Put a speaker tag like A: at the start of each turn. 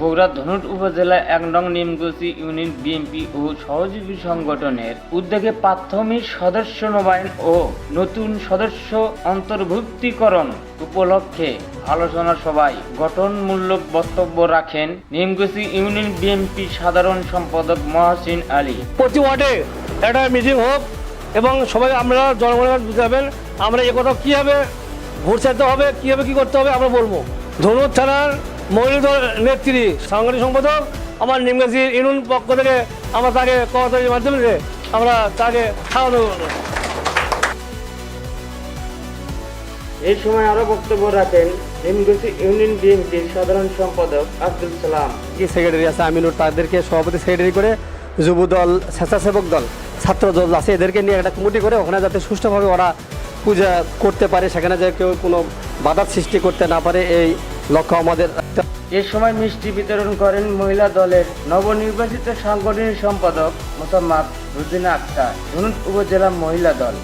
A: বগুড়া ধনুট উপজেলা এক নং নিমগছি ইউনিয়ন বিএনপি ও সহযোগী সংগঠনের উদ্যোগে প্রাথমিক সদস্য নবায়ন ও নতুন সদস্য অন্তর্ভুক্তিকরণ উপলক্ষে আলোচনা সভায় গঠনমূলক বক্তব্য রাখেন নিমগছি ইউনিয়ন বিএনপি সাধারণ সম্পাদক মহসিন আলী।
B: প্রতি ওয়ার্ডে একটা মিটিং হোক এবং সবাই আমরা জনগণের বুঝাবেন আমরা এ কথা কীভাবে ভোট চাইতে হবে কীভাবে কী করতে হবে আমরা বলব। ধনুর থানার মহিলা দল নেত্রী সাংগঠনিক সম্পাদক আমার নিমগাছি ইউনিয়ন পক্ষ থেকে আমরা তাকে কর্মচারীর মাধ্যমে আমরা তাকে খাওয়ানো
A: এই সময় আরও বক্তব্য রাখেন নিমগছি ইউনিয়ন বিএনপির সাধারণ সম্পাদক আব্দুল সালাম।
C: কি সেক্রেটারি আছে আমিনুর তাদেরকে সভাপতি সেক্রেটারি করে যুব দল স্বেচ্ছাসেবক দল ছাত্র দল আছে এদেরকে নিয়ে একটা কমিটি করে ওখানে যাতে সুষ্ঠুভাবে ওরা পূজা করতে পারে সেখানে যে কেউ কোনো বাধার সৃষ্টি করতে না পারে এই লক্ষ্য আমাদের
A: এ সময় মিষ্টি বিতরণ করেন মহিলা দলের নবনির্বাচিত সাংগঠনিক সম্পাদক মোসাম্মদ রুদিনা আক্তার ধনুট উপজেলা মহিলা দল।